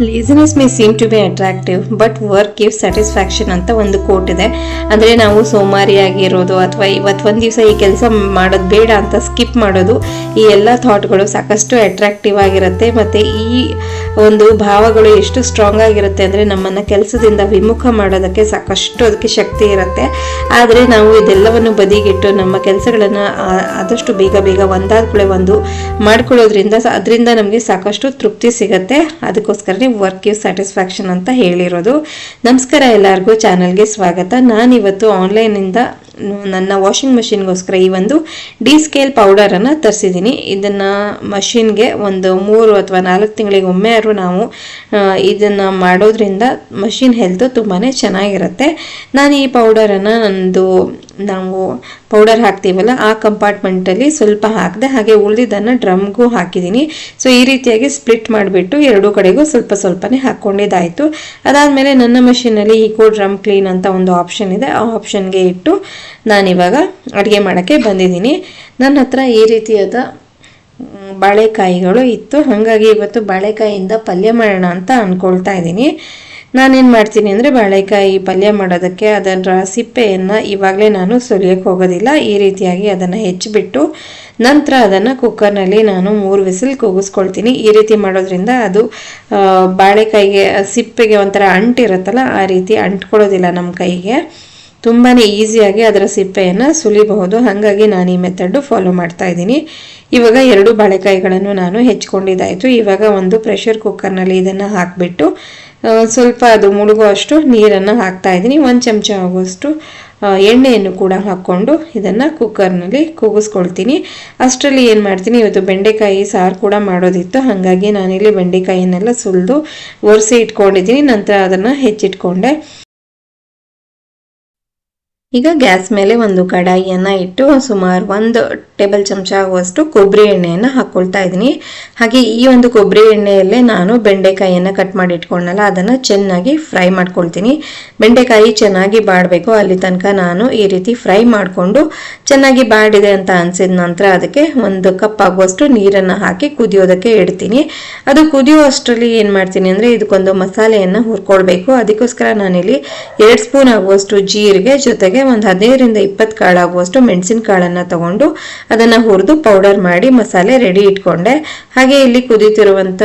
Laziness may seem to be attractive, but work give satisfaction ಅಂತ ಒಂದು coat ಇದೆ. ಅಂದರೆ ನಾವು ಸೋಮಾರಿಯಾಗಿರೋದು ಅಥವಾ ಇವತ್ತು ಒಂದು ದಿವಸ ಈ ಕೆಲಸ ಮಾಡೋದು ಬೇಡ ಅಂತ ಸ್ಕಿಪ್ ಮಾಡೋದು, ಈ ಎಲ್ಲ ಥಾಟ್ಗಳು ಸಾಕಷ್ಟು ಅಟ್ರಾಕ್ಟಿವ್ ಆಗಿರುತ್ತೆ. ಮತ್ತು ಈ ಒಂದು ಭಾವಗಳು ಎಷ್ಟು ಸ್ಟ್ರಾಂಗ್ ಆಗಿರುತ್ತೆ ಅಂದರೆ ನಮ್ಮನ್ನು ಕೆಲಸದಿಂದ ವಿಮುಖ ಮಾಡೋದಕ್ಕೆ ಸಾಕಷ್ಟು ಅದಕ್ಕೆ ಶಕ್ತಿ ಇರುತ್ತೆ. ಆದರೆ ನಾವು ಇದೆಲ್ಲವನ್ನು ಬದಿಗಿಟ್ಟು ನಮ್ಮ ಕೆಲಸಗಳನ್ನು ಆದಷ್ಟು ಬೇಗ ಬೇಗ ಒಂದಾದ ಕೂಡಲೇ ಒಂದು ಮಾಡ್ಕೊಳ್ಳೋದ್ರಿಂದ ಅದರಿಂದ ನಮಗೆ ಸಾಕಷ್ಟು ತೃಪ್ತಿ ಸಿಗುತ್ತೆ. ಅದಕ್ಕೋಸ್ಕರನೇ ವರ್ಕ್ ಯು ಸ್ಯಾಟಿಸ್ಫ್ಯಾಕ್ಷನ್ ಅಂತ ಹೇಳಿರೋದು. ನಮಸ್ಕಾರ ಎಲ್ಲರಿಗೂ ಚಾನಲ್ಗೆ ಸ್ವಾಗತ. ನಾನಿವತ್ತು ಆನ್ಲೈನಿಂದ ನನ್ನ ವಾಷಿಂಗ್ ಮಷಿನ್ಗೋಸ್ಕರ ಈ ಒಂದು ಡಿ ಸ್ಕೇಲ್ ಪೌಡರನ್ನು ತರಿಸಿದ್ದೀನಿ. ಇದನ್ನು ಮಷಿನ್ಗೆ ಒಂದು ಮೂರು ಅಥವಾ ನಾಲ್ಕು ತಿಂಗಳಿಗೆ ಒಮ್ಮೆ ಆದರೂ ನಾವು ಇದನ್ನು ಮಾಡೋದ್ರಿಂದ ಮಷಿನ್ ಹೆಲ್ತು ತುಂಬಾ ಚೆನ್ನಾಗಿರುತ್ತೆ. ನಾನು ಈ ಪೌಡರನ್ನು ನಂದು ನಾವು ಪೌಡರ್ ಹಾಕ್ತೀವಲ್ಲ, ಆ ಕಂಪಾರ್ಟ್ಮೆಂಟಲ್ಲಿ ಸ್ವಲ್ಪ ಹಾಕಿದೆ ಹಾಗೆ ಉಳಿದಿದ್ದನ್ನು ಡ್ರಮ್ಗೂ ಹಾಕಿದ್ದೀನಿ ಸೊ ಈ ರೀತಿಯಾಗಿ ಸ್ಪ್ಲಿಟ್ ಮಾಡಿಬಿಟ್ಟು ಎರಡೂ ಕಡೆಗೂ ಸ್ವಲ್ಪ ಸ್ವಲ್ಪನೇ ಹಾಕ್ಕೊಂಡಿದ್ದಾಯಿತು ಅದಾದಮೇಲೆ ನನ್ನ ಮಷಿನಲ್ಲಿ ಈಕೋ ಡ್ರಮ್ ಕ್ಲೀನ್ ಅಂತ ಒಂದು ಆಪ್ಷನ್ ಇದೆ. ಆ ಆಪ್ಷನ್ಗೆ ಇಟ್ಟು ನಾನಿವಾಗ ಅಡುಗೆ ಮಾಡೋಕ್ಕೆ ಬಂದಿದ್ದೀನಿ. ನನ್ನ ಹತ್ರ ಈ ರೀತಿಯಾದ ಬಾಳೆಕಾಯಿಗಳು ಇತ್ತು. ಹಾಗಾಗಿ ಇವತ್ತು ಬಾಳೆಕಾಯಿಯಿಂದ ಪಲ್ಯ ಮಾಡೋಣ ಅಂತ ಅಂದ್ಕೊಳ್ತಾ ಇದ್ದೀನಿ. ನಾನೇನು ಮಾಡ್ತೀನಿ ಅಂದರೆ ಬಾಳೆಕಾಯಿ ಪಲ್ಯ ಮಾಡೋದಕ್ಕೆ ಅದರ ಸಿಪ್ಪೆಯನ್ನು ಇವಾಗಲೇ ನಾನು ಸುಲಿಯೋಕ್ಕೆ ಹೋಗೋದಿಲ್ಲ. ಈ ರೀತಿಯಾಗಿ ಅದನ್ನು ಹೆಚ್ಚಿಬಿಟ್ಟು ನಂತರ ಅದನ್ನು ಕುಕ್ಕರ್ನಲ್ಲಿ ನಾನು ಮೂರು ವಿಸಿಲ್ ಕೂಗಿಸ್ಕೊಳ್ತೀನಿ. ಈ ರೀತಿ ಮಾಡೋದ್ರಿಂದ ಅದು ಬಾಳೆಕಾಯಿಗೆ, ಸಿಪ್ಪೆಗೆ ಒಂಥರ ಅಂಟಿರುತ್ತಲ್ಲ, ಆ ರೀತಿ ಅಂಟ್ಕೊಳ್ಳೋದಿಲ್ಲ ನಮ್ಮ ಕೈಗೆ. ತುಂಬಾ ಈಸಿಯಾಗಿ ಅದರ ಸಿಪ್ಪೆಯನ್ನು ಸುಲಿಬಹುದು. ಹಾಗಾಗಿ ನಾನು ಈ ಮೆಥಡ್ಡು ಫಾಲೋ ಮಾಡ್ತಾ ಇದ್ದೀನಿ. ಇವಾಗ ಎರಡು ಬಾಳೆಕಾಯಿಗಳನ್ನು ನಾನು ಹೆಚ್ಕೊಂಡಿದ್ದಾಯಿತು. ಇವಾಗ ಒಂದು ಪ್ರೆಷರ್ ಕುಕ್ಕರ್ನಲ್ಲಿ ಇದನ್ನು ಹಾಕಿಬಿಟ್ಟು ಸ್ವಲ್ಪ ಅದು ಮುಳುಗುವಷ್ಟು ನೀರನ್ನು ಹಾಕ್ತಾ ಇದ್ದೀನಿ. ಒಂದು ಚಮಚ ಆಗುವಷ್ಟು ಎಣ್ಣೆಯನ್ನು ಕೂಡ ಹಾಕ್ಕೊಂಡು ಇದನ್ನು ಕುಕ್ಕರ್ನಲ್ಲಿ ಕೂಗಿಸ್ಕೊಳ್ತೀನಿ. ಅಷ್ಟರಲ್ಲಿ ಏನು ಮಾಡ್ತೀನಿ, ಇವತ್ತು ಬೆಂಡೆಕಾಯಿ ಸಾರು ಕೂಡ ಮಾಡೋದಿತ್ತು. ಹಾಗಾಗಿ ನಾನಿಲ್ಲಿ ಬೆಂಡೆಕಾಯಿನೆಲ್ಲ ಸುಲಿದು ಒರೆಸಿ ಇಟ್ಕೊಂಡಿದ್ದೀನಿ. ನಂತರ ಅದನ್ನು ಹೆಚ್ಚಿಟ್ಕೊಂಡೆ. ಈಗ ಗ್ಯಾಸ್ ಮೇಲೆ ಒಂದು ಕಡಾಯಿಯನ್ನು ಇಟ್ಟು ಸುಮಾರು ಒಂದು ಟೇಬಲ್ ಚಮಚ ಆಗುವಷ್ಟು ಕೊಬ್ಬರಿ ಎಣ್ಣೆಯನ್ನು ಹಾಕ್ಕೊಳ್ತಾ ಇದ್ದೀನಿ. ಹಾಗೆ ಈ ಒಂದು ಕೊಬ್ಬರಿ ಎಣ್ಣೆಯಲ್ಲೇ ನಾನು ಬೆಂಡೆಕಾಯಿಯನ್ನು ಕಟ್ ಮಾಡಿ ಇಟ್ಕೊಂಡಲ್ಲ, ಅದನ್ನು ಚೆನ್ನಾಗಿ ಫ್ರೈ ಮಾಡ್ಕೊಳ್ತೀನಿ. ಬೆಂಡೆಕಾಯಿ ಚೆನ್ನಾಗಿ ಬಾಡಬೇಕು, ಅಲ್ಲಿ ತನಕ ನಾನು ಈ ರೀತಿ ಫ್ರೈ ಮಾಡಿಕೊಂಡು ಚೆನ್ನಾಗಿ ಬಾಡಿದೆ ಅಂತ ಅನ್ಸಿದ ನಂತರ ಅದಕ್ಕೆ ಒಂದು ಕಪ್ ಆಗುವಷ್ಟು ನೀರನ್ನು ಹಾಕಿ ಕುದಿಯೋದಕ್ಕೆ ಇಡ್ತೀನಿ. ಅದು ಕುದಿಯೋ ಅಷ್ಟರಲ್ಲಿ ಏನು ಮಾಡ್ತೀನಿ ಅಂದರೆ ಇದಕ್ಕೊಂದು ಮಸಾಲೆಯನ್ನು ಹುರ್ಕೊಳ್ಬೇಕು. ಅದಕ್ಕೋಸ್ಕರ ನಾನಿಲ್ಲಿ ಎರಡು ಸ್ಪೂನ್ ಆಗುವಷ್ಟು ಜೀರಿಗೆ ಜೊತೆಗೆ ಒಂದು ಹದಿನೈದರಿಂದ ಇಪ್ಪತ್ತು ಕಾಳಾಗುವಷ್ಟು ಮೆಣಸಿನ ಕಾಳನ್ನು ತಗೊಂಡು ಅದನ್ನು ಹುರಿದು ಪೌಡರ್ ಮಾಡಿ ಮಸಾಲೆ ರೆಡಿ ಇಟ್ಕೊಂಡೆ. ಹಾಗೆ ಇಲ್ಲಿ ಕುದಿತಿರುವಂಥ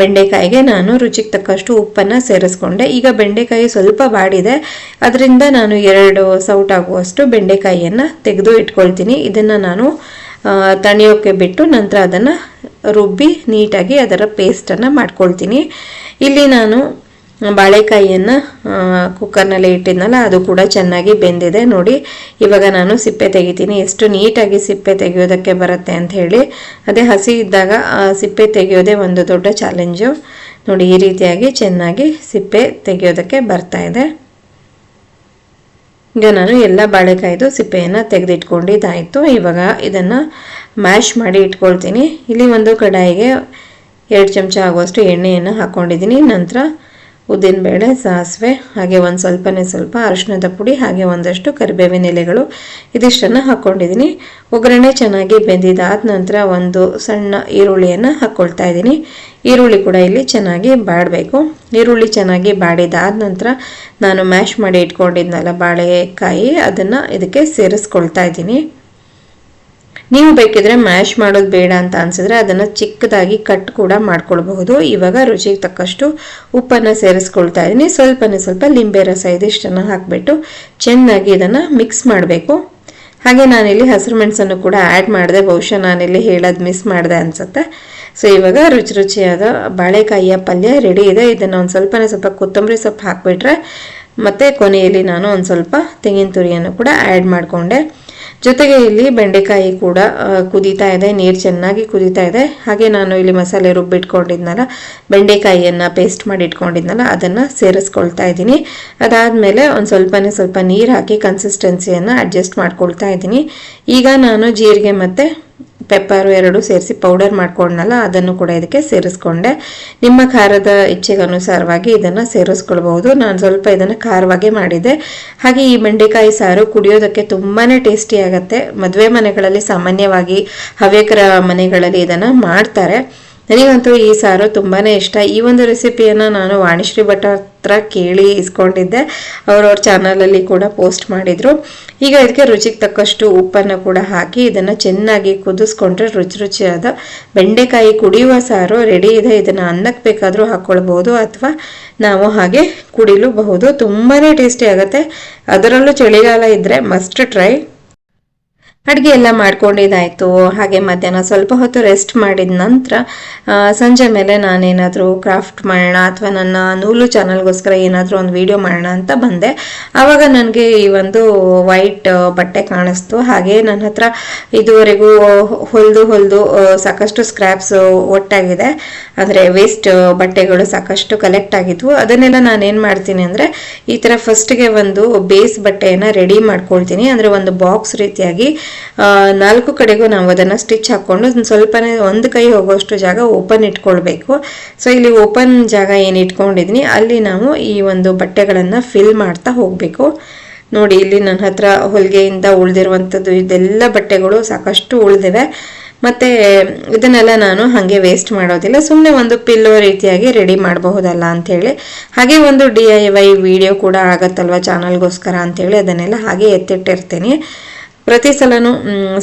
ಬೆಂಡೆಕಾಯಿಗೆ ನಾನು ರುಚಿಗೆ ತಕ್ಕಷ್ಟು ಉಪ್ಪನ್ನು ಸೇರಿಸ್ಕೊಂಡೆ. ಈಗ ಬೆಂಡೆಕಾಯಿ ಸ್ವಲ್ಪ ಬಾಡಿದೆ. ಅದರಿಂದ ನಾನು ಎರಡು ಸೌಟ್ ಆಗುವಷ್ಟು ಬೆಂಡೆಕಾಯಿಯನ್ನು ತೆಗೆದು ಇಟ್ಕೊಳ್ತೀನಿ. ಇದನ್ನು ನಾನು ತಣಿಯೋಕ್ಕೆ ಬಿಟ್ಟು ನಂತರ ಅದನ್ನು ರುಬ್ಬಿ ನೀಟಾಗಿ ಅದರ ಪೇಸ್ಟನ್ನು ಮಾಡ್ಕೊಳ್ತೀನಿ. ಇಲ್ಲಿ ನಾನು ಬಾಳೆಕಾಯಿಯನ್ನು ಕುಕ್ಕರ್ನಲ್ಲಿ ಇಟ್ಟಿದ್ನಲ್ಲ, ಅದು ಕೂಡ ಚೆನ್ನಾಗಿ ಬೆಂದಿದೆ ನೋಡಿ. ಇವಾಗ ನಾನು ಸಿಪ್ಪೆ ತೆಗಿತೀನಿ. ಎಷ್ಟು ನೀಟಾಗಿ ಸಿಪ್ಪೆ ತೆಗೆಯೋದಕ್ಕೆ ಬರುತ್ತೆ ಅಂತ ಹೇಳಿ. ಅದೇ ಹಸಿ ಇದ್ದಾಗ ಸಿಪ್ಪೆ ತೆಗೆಯೋದೇ ಒಂದು ದೊಡ್ಡ ಚಾಲೆಂಜು ನೋಡಿ, ಈ ರೀತಿಯಾಗಿ ಚೆನ್ನಾಗಿ ಸಿಪ್ಪೆ ತೆಗೆಯೋದಕ್ಕೆ ಬರ್ತಾ ಇದೆ. ಈಗ ನಾನು ಎಲ್ಲ ಬಾಳೆಕಾಯ್ದು ಸಿಪ್ಪೆಯನ್ನು ತೆಗೆದಿಟ್ಕೊಂಡಿದ್ದಾಯಿತು. ಇವಾಗ ಇದನ್ನು ಮ್ಯಾಶ್ ಮಾಡಿ ಇಟ್ಕೊಳ್ತೀನಿ. ಇಲ್ಲಿ ಒಂದು ಕಡಾಯಿಗೆ ಎರಡು ಚಮಚ ಆಗುವಷ್ಟು ಎಣ್ಣೆಯನ್ನು ಹಾಕ್ಕೊಂಡಿದ್ದೀನಿ ನಂತರ ಉದ್ದಿನಬೇಳೆ ಸಾಸಿವೆ, ಹಾಗೆ ಒಂದು ಸ್ವಲ್ಪನೇ ಸ್ವಲ್ಪ ಅರಿಶಿಣದ ಪುಡಿ, ಹಾಗೆ ಒಂದಷ್ಟು ಕರಿಬೇವಿನ ಎಲೆಗಳು ಇದಿಷ್ಟನ್ನು ಹಾಕ್ಕೊಂಡಿದ್ದೀನಿ ಒಗ್ಗರಣೆ ಚೆನ್ನಾಗಿ ಬೆಂದಿದಾದ ನಂತರ ಒಂದು ಸಣ್ಣ ಈರುಳ್ಳಿಯನ್ನು ಹಾಕ್ಕೊಳ್ತಾ ಇದ್ದೀನಿ ಈರುಳ್ಳಿ ಕೂಡ ಇಲ್ಲಿ ಚೆನ್ನಾಗಿ ಬಾಡಬೇಕು. ಈರುಳ್ಳಿ ಚೆನ್ನಾಗಿ ಬಾಡಿದಾದ ನಂತರ ನಾನು ಮ್ಯಾಶ್ ಮಾಡಿ ಇಟ್ಕೊಂಡಿದ್ನಲ್ಲ ಬಾಳೆಕಾಯಿ, ಅದನ್ನು ಇದಕ್ಕೆ ಸೇರಿಸ್ಕೊಳ್ತಾ ಇದ್ದೀನಿ ನೀವು ಬೇಕಿದ್ರೆ ಮ್ಯಾಶ್ ಮಾಡೋದು ಬೇಡ ಅಂತ ಅನ್ಸಿದ್ರೆ ಅದನ್ನು ಚಿಕ್ಕದಾಗಿ ಕಟ್ ಕೂಡ ಮಾಡ್ಕೊಳ್ಬಹುದು. ಇವಾಗ ರುಚಿಗೆ ತಕ್ಕಷ್ಟು ಉಪ್ಪನ್ನು ಸೇರಿಸ್ಕೊಳ್ತಾ ಇದ್ದೀನಿ ಸ್ವಲ್ಪನೇ ಸ್ವಲ್ಪ ಲಿಂಬೆ ರಸ ಇದಿಷ್ಟನ್ನು ಹಾಕಿಬಿಟ್ಟು ಚೆನ್ನಾಗಿ ಇದನ್ನು ಮಿಕ್ಸ್ ಮಾಡಬೇಕು. ಹಾಗೆ ನಾನಿಲ್ಲಿ ಹಸಿರು ಮೆಣಸನ್ನು ಕೂಡ ಆ್ಯಡ್ ಮಾಡಿದೆ. ಬಹುಶಃ ನಾನಿಲ್ಲಿ ಹೇಳೋದು ಮಿಸ್ ಮಾಡಿದೆ ಅನ್ಸುತ್ತೆ. ಸೊ ಇವಾಗ ರುಚಿ ರುಚಿಯಾದ ಬಾಳೆಕಾಯಿಯ ಪಲ್ಯ ರೆಡಿ ಇದೆ. ಇದನ್ನು ಒಂದು ಸ್ವಲ್ಪನೇ ಸ್ವಲ್ಪ ಕೊತ್ತಂಬರಿ ಸೊಪ್ಪು ಹಾಕಿಬಿಟ್ರೆ ಮತ್ತು ಕೊನೆಯಲ್ಲಿ ನಾನು ಒಂದು ಸ್ವಲ್ಪ ತೆಂಗಿನ ತುರಿಯನ್ನು ಕೂಡ ಆ್ಯಡ್ ಮಾಡಿಕೊಂಡೆ. ಜೊತೆಗೆ ಇಲ್ಲಿ ಬೆಂಡೆಕಾಯಿ ಕೂಡ ಕುದೀತಾ ಇದೆ, ನೀರು ಚೆನ್ನಾಗಿ ಕುದೀತಾ ಇದೆ. ಹಾಗೆ ನಾನು ಇಲ್ಲಿ ಮಸಾಲೆ ರುಬ್ಬಿಟ್ಕೊಂಡಿದ್ನಲ್ಲ, ಬೆಂಡೆಕಾಯಿಯನ್ನು ಪೇಸ್ಟ್ ಮಾಡಿ ಇಟ್ಕೊಂಡಿದ್ನಲ್ಲ ಅದನ್ನು ಸೇರಿಸ್ಕೊಳ್ತಾ ಇದ್ದೀನಿ. ಅದಾದಮೇಲೆ ಒಂದು ಸ್ವಲ್ಪನೇ ಸ್ವಲ್ಪ ನೀರು ಹಾಕಿ ಕನ್ಸಿಸ್ಟೆನ್ಸಿಯನ್ನು ಅಡ್ಜಸ್ಟ್ ಮಾಡ್ಕೊಳ್ತಾ ಇದ್ದೀನಿ. ಈಗ ನಾನು ಜೀರಿಗೆ ಮತ್ತು ಪೆಪ್ಪರು ಎರಡು ಸೇರಿಸಿ ಪೌಡರ್ ಮಾಡ್ಕೊಂಡನಲ್ಲ, ಅದನ್ನು ಕೂಡ ಇದಕ್ಕೆ ಸೇರಿಸ್ಕೊಂಡೆ. ನಿಮ್ಮ ಖಾರದ ಇಚ್ಛೆಗೆ ಅನುಸಾರವಾಗಿ ಇದನ್ನು ಸೇರಿಸ್ಕೊಳ್ಬಹುದು. ನಾನು ಸ್ವಲ್ಪ ಇದನ್ನು ಖಾರವಾಗೇ ಮಾಡಿದೆ. ಹಾಗೆ ಈ ಬೆಂಡೆಕಾಯಿ ಸಾರು ಕುಡಿಯೋದಕ್ಕೆ ತುಂಬಾ ಟೇಸ್ಟಿ ಆಗುತ್ತೆ. ಮದುವೆ ಮನೆಗಳಲ್ಲಿ ಸಾಮಾನ್ಯವಾಗಿ ಹವ್ಯಕರ ಮನೆಗಳಲ್ಲಿ ಇದನ್ನು ಮಾಡ್ತಾರೆ. ನನಗಂತೂ ಈ ಸಾರು ತುಂಬಾ ಇಷ್ಟ. ಈ ಒಂದು ರೆಸಿಪಿಯನ್ನು ನಾನು ವಾಣಿಶ್ರೀ ಭಟ್ ಹತ್ರ ಕೇಳಿ ಇಸ್ಕೊಂಡಿದ್ದೆ. ಅವರವ್ರ ಚಾನಲಲ್ಲಿ ಕೂಡ ಪೋಸ್ಟ್ ಮಾಡಿದರು. ಈಗ ಇದಕ್ಕೆ ರುಚಿಗೆ ತಕ್ಕಷ್ಟು ಉಪ್ಪನ್ನು ಕೂಡ ಹಾಕಿ ಇದನ್ನು ಚೆನ್ನಾಗಿ ಕುದಿಸ್ಕೊಂಡ್ರೆ ರುಚಿ ರುಚಿಯಾದ ಬೆಂಡೆಕಾಯಿ ಕುಡಿಯುವ ಸಾರು ರೆಡಿ ಇದೆ. ಇದನ್ನು ಅನ್ನಕ್ಕೆ ಬೇಕಾದರೂ ಹಾಕ್ಕೊಳ್ಬೋದು ಅಥವಾ ನಾವು ಹಾಗೆ ಕುಡಿಲೂಬಹುದು. ತುಂಬಾ ಟೇಸ್ಟಿ ಆಗುತ್ತೆ. ಅದರಲ್ಲೂ ಚಳಿಗಾಲ ಇದ್ದರೆ ಮಸ್ಟ್ ಟ್ರೈ ಅಡುಗೆ ಎಲ್ಲ ಮಾಡ್ಕೊಂಡಿದ್ದಾಯಿತು. ಹಾಗೆ ಮಧ್ಯಾಹ್ನ ಸ್ವಲ್ಪ ಹೊತ್ತು ರೆಸ್ಟ್ ಮಾಡಿದ ನಂತರ ಸಂಜೆ ಮೇಲೆ ನಾನೇನಾದರೂ ಕ್ರಾಫ್ಟ್ ಮಾಡೋಣ ಅಥವಾ ನನ್ನ ನೂಲು ಚಾನಲ್ಗೋಸ್ಕರ ಏನಾದರೂ ಒಂದು ವಿಡಿಯೋ ಮಾಡೋಣ ಅಂತ ಬಂದೆ. ಆವಾಗ ನನಗೆ ಈ ಒಂದು ವೈಟ್ ಬಟ್ಟೆ ಕಾಣಿಸ್ತು. ಹಾಗೆ ನನ್ನ ಹತ್ರ ಇದುವರೆಗೂ ಹೊಲಿದು ಹೊಲಿದು ಸಾಕಷ್ಟು ಸ್ಕ್ರ್ಯಾಪ್ಸ್ ಒಟ್ಟಾಗಿದೆ. ಅಂದರೆ ವೇಸ್ಟ್ ಬಟ್ಟೆಗಳು ಸಾಕಷ್ಟು ಕಲೆಕ್ಟ್ ಆಗಿದ್ವು. ಅದನ್ನೆಲ್ಲ ನಾನೇನು ಮಾಡ್ತೀನಿ ಅಂದರೆ, ಈ ಥರ ಫಸ್ಟ್ಗೆ ಒಂದು ಬೇಸ್ ಬಟ್ಟೆಯನ್ನು ರೆಡಿ ಮಾಡ್ಕೊಳ್ತೀನಿ. ಅಂದರೆ ಒಂದು ಬಾಕ್ಸ್ ರೀತಿಯಾಗಿ ನಾಲ್ಕು ಕಡೆಗೂ ನಾವು ಅದನ್ನು ಸ್ಟಿಚ್ ಹಾಕ್ಕೊಂಡು ಸ್ವಲ್ಪನೇ ಒಂದು ಕೈ ಹೋಗೋಷ್ಟು ಜಾಗ ಓಪನ್ ಇಟ್ಕೊಳ್ಬೇಕು. ಸೊ ಇಲ್ಲಿ ಓಪನ್ ಜಾಗ ಏನು ಇಟ್ಕೊಂಡಿದ್ದೀನಿ ಅಲ್ಲಿ ನಾವು ಈ ಒಂದು ಬಟ್ಟೆಗಳನ್ನು ಫಿಲ್ ಮಾಡ್ತಾ ಹೋಗಬೇಕು. ನೋಡಿ, ಇಲ್ಲಿ ನನ್ನ ಹತ್ರ ಹೊಲಿಗೆಯಿಂದ ಉಳಿದಿರುವಂಥದ್ದು ಇದೆಲ್ಲ ಬಟ್ಟೆಗಳು ಸಾಕಷ್ಟು ಉಳಿದಿವೆ. ಮತ್ತು ಇದನ್ನೆಲ್ಲ ನಾನು ಹಾಗೆ ವೇಸ್ಟ್ ಮಾಡೋದಿಲ್ಲ. ಸುಮ್ಮನೆ ಒಂದು ಪಿಲ್ಲೋ ರೀತಿಯಾಗಿ ರೆಡಿ ಮಾಡಬಹುದಲ್ಲ ಅಂಥೇಳಿ ಹಾಗೆ ಒಂದು ಡಿ ಐ ವೈ ವಿಡಿಯೋ ಕೂಡ ಆಗತ್ತಲ್ವ ಚಾನಲ್ಗೋಸ್ಕರ ಅಂಥೇಳಿ ಅದನ್ನೆಲ್ಲ ಹಾಗೆ ಎತ್ತಿಟ್ಟಿರ್ತೀನಿ. ಪ್ರತಿ ಸಲನೂ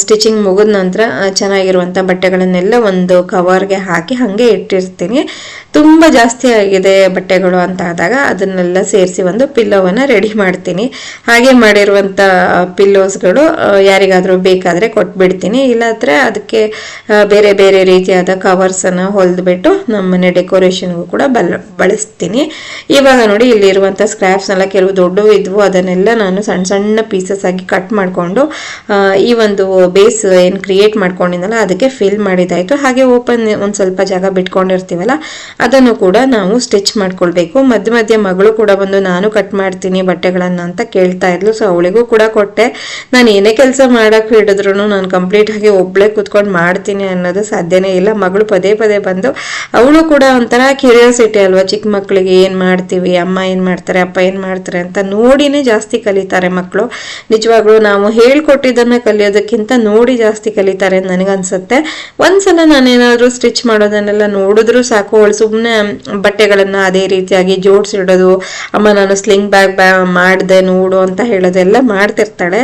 ಸ್ಟಿಚಿಂಗ್ ಮುಗಿದ ನಂತರ ಚೆನ್ನಾಗಿರುವಂಥ ಬಟ್ಟೆಗಳನ್ನೆಲ್ಲ ಒಂದು ಕವರ್ಗೆ ಹಾಕಿ ಹಾಗೆ ಇಟ್ಟಿರ್ತೀನಿ. ತುಂಬ ಜಾಸ್ತಿ ಆಗಿದೆ ಬಟ್ಟೆಗಳು ಅಂತ ಆದಾಗ ಅದನ್ನೆಲ್ಲ ಸೇರಿಸಿ ಒಂದು ಪಿಲ್ಲೋವನ್ನು ರೆಡಿ ಮಾಡ್ತೀನಿ. ಹಾಗೆ ಮಾಡಿರುವಂಥ ಪಿಲ್ಲೋಸ್ಗಳು ಯಾರಿಗಾದರೂ ಬೇಕಾದರೆ ಕೊಟ್ಬಿಡ್ತೀನಿ. ಇಲ್ಲಾಂದರೆ ಅದಕ್ಕೆ ಬೇರೆ ಬೇರೆ ರೀತಿಯಾದ ಕವರ್ಸನ್ನು ಹೊಲಿದ್ಬಿಟ್ಟು ನಮ್ಮನೆ ಡೆಕೋರೇಷನ್ಗೂ ಕೂಡ ಬಲ್, ಬಳಸ್ತೀನಿ. ಇವಾಗ ನೋಡಿ ಇಲ್ಲಿರುವಂಥ ಸ್ಕ್ರ್ಯಾಪ್ಸ್ನೆಲ್ಲ ಕೆಲವು ದೊಡ್ಡವು ಇದ್ವು. ಅದನ್ನೆಲ್ಲ ನಾನು ಸಣ್ಣ ಸಣ್ಣ ಪೀಸಸ್ ಆಗಿ ಕಟ್ ಮಾಡಿಕೊಂಡು ಈ ಒಂದು ಬೇಸ್ ಏನು ಕ್ರಿಯೇಟ್ ಮಾಡ್ಕೊಂಡಿದ್ದಲ್ಲ ಅದಕ್ಕೆ ಫಿಲ್ ಮಾಡಿದಾಯಿತು ಹಾಗೆ ಓಪನ್ ಒಂದು ಸ್ವಲ್ಪ ಜಾಗ ಬಿಟ್ಕೊಂಡಿರ್ತೀವಲ್ಲ, ಅದನ್ನು ಕೂಡ ನಾವು ಸ್ಟಿಚ್ ಮಾಡ್ಕೊಳ್ಬೇಕು. ಮಧ್ಯ ಮಧ್ಯ ಮಗಳು ಕೂಡ ಬಂದು, ನಾನು ಕಟ್ ಮಾಡ್ತೀನಿ ಬಟ್ಟೆಗಳನ್ನು ಅಂತ ಕೇಳ್ತಾ ಇದ್ಲು. ಸೊ ಅವಳಿಗೂ ಕೂಡ ಕೊಟ್ಟೆ. ನಾನು ಏನೇ ಕೆಲಸ ಮಾಡೋಕ್ಕೆ ಹಿಡಿದ್ರು ನಾನು ಕಂಪ್ಲೀಟ್ ಆಗಿ ಒಬ್ಳೆ ಕುತ್ಕೊಂಡು ಮಾಡ್ತೀನಿ ಅನ್ನೋದು ಸಾಧ್ಯನೇ ಇಲ್ಲ. ಮಗಳು ಪದೇ ಪದೇ ಬಂದು, ಅವಳು ಕೂಡ ಒಂಥರ ಕ್ಯೂರಿಯಾಸಿಟಿ ಅಲ್ವಾ? ಚಿಕ್ಕ ಮಕ್ಕಳಿಗೆ ಏನು ಮಾಡ್ತೀವಿ? ಅಮ್ಮ ಏನು ಮಾಡ್ತಾರೆ? ಅಪ್ಪ ಏನು ಮಾಡ್ತಾರೆ? ಅಂತ ನೋಡಿನೇ ಜಾಸ್ತಿ ಕಲಿತಾರೆ ಮಕ್ಕಳು ನಿಜವಾಗ್ಲೂ ನಾವು ಹೇಳ್ಕೊಟ್ಟಿದ್ದನ್ನ ಕಲಿಯೋದಕ್ಕಿಂತ ನೋಡಿ ಜಾಸ್ತಿ ಕಲಿತಾರೆ ನನಗನ್ಸುತ್ತೆ. ಒಂದ್ಸಲ ನಾನೇನಾದ್ರೂ ಸ್ಟಿಚ್ ಮಾಡೋದನ್ನೆಲ್ಲ ನೋಡಿದ್ರು ಸಾಕು. ಅವಳು ಸುಮ್ಮನೆ ಬಟ್ಟೆಗಳನ್ನ ಅದೇ ರೀತಿಯಾಗಿ ಜೋಡಿಸಿಡೋದು, ಅಮ್ಮ, ನಾನು ಸ್ಲಿಂಗ್ ಬ್ಯಾಗ್ ಬ್ಯಾ ಮಾಡಿದೆ, ನೋಡು ಅಂತ ಹೇಳೋದೆಲ್ಲ ಮಾಡ್ತಿರ್ತಾಳೆ.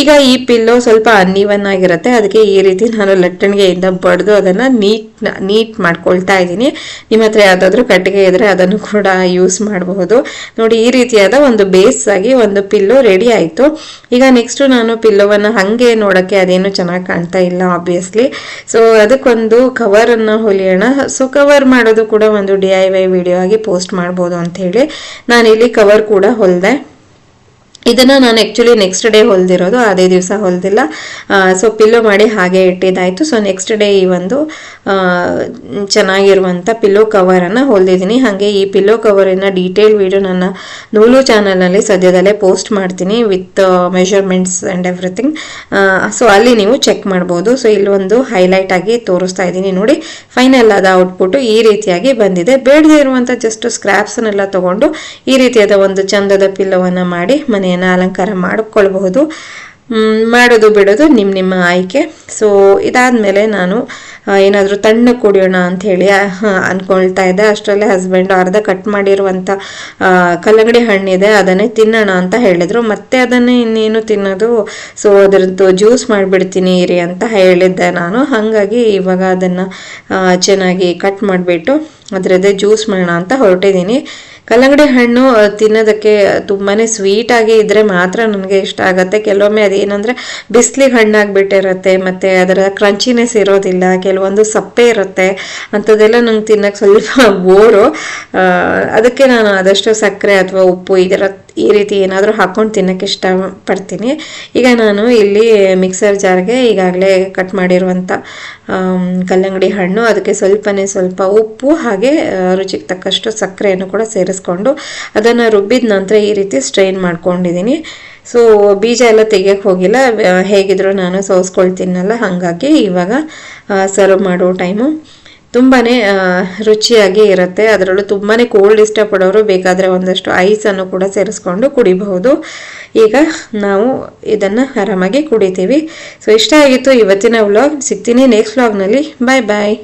ಈಗ ಈ ಪಿಲ್ಲೋ ಸ್ವಲ್ಪ ಅನ್ನೀವನ್ ಆಗಿರುತ್ತೆ. ಅದಕ್ಕೆ ಈ ರೀತಿ ನಾನು ಲಟ್ಟಣಿಗೆಯಿಂದ ಬಡ್ದು ಅದನ್ನ ನೀಟ್ ನೀಟ್ ಮಾಡ್ಕೊಳ್ತಾ ಇದ್ದೀನಿ. ನಿಮ್ಮ ಹತ್ರ ಯಾವ್ದಾದ್ರು ಕಟ್ಟಿಗೆ ಇದ್ರೆ ಅದನ್ನು ಕೂಡ ಯೂಸ್ ಮಾಡಬಹುದು. ನೋಡಿ, ಈ ರೀತಿಯಾದ ಒಂದು ಬೇಸ್ ಆಗಿ ಒಂದು ಪಿಲ್ಲೋ ರೆಡಿ ಆಯ್ತು. ಈಗ ನೆಕ್ಸ್ಟ್ ನಾನು ಪಿಲ್ಲೋವನ್ನು ಹಾಗೆ ನೋಡೋಕ್ಕೆ ಅದೇನು ಚೆನ್ನಾಗಿ ಕಾಣ್ತಾ ಇಲ್ಲ ಆಬ್ವಿಯಸ್ಲಿ ಸೊ ಅದಕ್ಕೊಂದು ಕವರನ್ನು ಹೊಲಿಯೋಣ. ಸೊ ಕವರ್ ಮಾಡೋದು ಕೂಡ ಒಂದು ಡಿ ಐ ವೈ ವಿಡಿಯೋ ಆಗಿ ಪೋಸ್ಟ್ ಮಾಡ್ಬೋದು ಅಂತ ಹೇಳಿ ನಾನು ಇಲ್ಲಿ ಕವರ್ ಕೂಡ ಹೊಲಿದೆ. ಇದನ್ನು ನಾನು ಆ್ಯಕ್ಚುಲಿ ನೆಕ್ಸ್ಟ್ ಡೇ ಹೊಲ್ದಿರೋದು, ಅದೇ ದಿವಸ ಹೊಲ್ದಿಲ್ಲ. ಸೊ ಪಿಲ್ಲೋ ಮಾಡಿ ಹಾಗೆ ಇಟ್ಟಿದ್ದಾಯಿತು. ಸೊ ನೆಕ್ಸ್ಟ್ ಡೇ ಈ ಒಂದು ಚೆನ್ನಾಗಿರುವಂಥ ಪಿಲ್ಲೋ ಕವರನ್ನು ಹೊಲ್ದಿದ್ದೀನಿ. ಹಾಗೆ ಈ ಪಿಲ್ಲೋ ಕವರಿನ ಡೀಟೇಲ್ ವಿಡಿಯೋ ನನ್ನ ನೂಲು ಚಾನಲ್ನಲ್ಲಿ ಸದ್ಯದಲ್ಲೇ ಪೋಸ್ಟ್ ಮಾಡ್ತೀನಿ with measurements and everything so ಅಲ್ಲಿ ನೀವು ಚೆಕ್ ಮಾಡ್ಬೋದು. ಸೊ ಇಲ್ಲೊಂದು ಹೈಲೈಟ್ ಆಗಿ ತೋರಿಸ್ತಾ ಇದ್ದೀನಿ ನೋಡಿ. ಫೈನಲ್ ಆದ ಔಟ್ಪುಟ್ ಈ ರೀತಿಯಾಗಿ ಬಂದಿದೆ. ಬೇಡದೇ ಇರುವಂಥ ಜಸ್ಟ್ ಸ್ಕ್ರ್ಯಾಪ್ಸನ್ನೆಲ್ಲ ತಗೊಂಡು ಈ ರೀತಿಯಾದ ಒಂದು ಚಂದದ ಪಿಲ್ಲೋವನ್ನು ಮಾಡಿ ಮನೆಯ ಅಲಂಕಾರ ಮಾಡಿಕೊಳ್ಬಹುದು ಮಾಡೋದು ಬಿಡೋದು ನಿಮ್ಮ ನಿಮ್ಮ ಆಯ್ಕೆ. ಸೊ ಇದಾದಮೇಲೆ ನಾನು ಏನಾದರೂ ತಣ್ಣ ಕುಡಿಯೋಣ ಅಂತ ಹೇಳಿ ಅಂದ್ಕೊಳ್ತಾ ಇದ್ದೆ. ಅಷ್ಟರಲ್ಲೇ ಹಸ್ಬೆಂಡ್ ಅರ್ಧ ಕಟ್ ಮಾಡಿರುವಂಥ ಕಲ್ಲಂಗಡಿ ಹಣ್ಣಿದೆ, ಅದನ್ನೇ ತಿನ್ನೋಣ ಅಂತ ಹೇಳಿದರು. ಮತ್ತೆ ಅದನ್ನೇ ಇನ್ನೇನು ತಿನ್ನೋದು ಸೊ ಅದರದ್ದು ಜ್ಯೂಸ್ ಮಾಡಿಬಿಡ್ತೀನಿ, ಇರಿ ಅಂತ ಹೇಳಿದ್ದೆ ನಾನು. ಹಾಗಾಗಿ ಇವಾಗ ಅದನ್ನು ಚೆನ್ನಾಗಿ ಕಟ್ ಮಾಡಿಬಿಟ್ಟು, ಅದರದ್ದೇ ಜ್ಯೂಸ್ ಮಾಡೋಣ ಅಂತ ಹೊರಟಿದ್ದೀನಿ. ಕಲ್ಲಂಗಡಿ ಹಣ್ಣು ತಿನ್ನೋದಕ್ಕೆ ತುಂಬಾ ಸ್ವೀಟಾಗಿ ಇದ್ದರೆ ಮಾತ್ರ ನನಗೆ ಇಷ್ಟ ಆಗುತ್ತೆ. ಕೆಲವೊಮ್ಮೆ ಅದೇನಂದರೆ ಬಿಸಿಲಿಗೆ ಹಣ್ಣಾಗ್ಬಿಟ್ಟಿರುತ್ತೆ, ಮತ್ತು ಅದರ ಕ್ರಂಚಿನೆಸ್ ಇರೋದಿಲ್ಲ, ಕೆಲವೊಂದು ಸಪ್ಪೆ ಇರುತ್ತೆ, ಅಂಥದ್ದೆಲ್ಲ ನಂಗೆ ತಿನ್ನೋಕ್ಕೆ ಸ್ವಲ್ಪ ಬೋರು ಅದಕ್ಕೆ ನಾನು ಆದಷ್ಟು ಸಕ್ಕರೆ ಅಥವಾ ಉಪ್ಪು ಇದರ ಈ ರೀತಿ ಏನಾದರೂ ಹಾಕ್ಕೊಂಡು ತಿನ್ನೋಕ್ಕೆ ಇಷ್ಟಪಡ್ತೀನಿ. ಈಗ ನಾನು ಇಲ್ಲಿ ಮಿಕ್ಸರ್ ಜಾರ್ಗೆ ಈಗಾಗಲೇ ಕಟ್ ಮಾಡಿರುವಂಥ ಕಲ್ಲಂಗಡಿ ಹಣ್ಣು, ಅದಕ್ಕೆ ಸ್ವಲ್ಪನೇ ಸ್ವಲ್ಪ ಉಪ್ಪು ಹಾಗೆ ರುಚಿಗೆ ತಕ್ಕಷ್ಟು ಸಕ್ಕರೆಯನ್ನು ಕೂಡ ಸೇರಿಸ್ಕೊಂಡು ಅದನ್ನು ರುಬ್ಬಿದ ನಂತರ ಈ ರೀತಿ ಸ್ಟ್ರೈನ್ ಮಾಡ್ಕೊಂಡಿದ್ದೀನಿ. ಸೊ ಬೀಜ ಎಲ್ಲ ತೆಗಿಯೋಕ್ಕೆ ಹೋಗಿಲ್ಲ. ಹೇಗಿದ್ರು ನಾನು ಸೋಸ್ಕೊಳ್ತೀನಲ್ಲ, ಹಾಗಾಗಿ ಇವಾಗ ಸರ್ವ್ ಮಾಡೋ ಟೈಮು ತುಂಬಾ ರುಚಿಯಾಗಿ ಇರುತ್ತೆ. ಅದರಲ್ಲೂ ತುಂಬಾ ಕೋಲ್ಡ್ ಇಷ್ಟಪಡೋರು ಬೇಕಾದರೆ ಒಂದಷ್ಟು ಐಸನ್ನು ಕೂಡ ಸೇರಿಸ್ಕೊಂಡು ಕುಡಿಬಹುದು. ಈಗ ನಾವು ಇದನ್ನು ಆರಾಮಾಗಿ ಕುಡಿತೀವಿ. ಸೊ ಇಷ್ಟ ಆಗಿತ್ತು ಇವತ್ತಿನ ವ್ಲಾಗ್ ಸಿಗ್ತೀನಿ ನೆಕ್ಸ್ಟ್ ವ್ಲಾಗ್ನಲ್ಲಿ ಬಾಯ್ ಬಾಯ್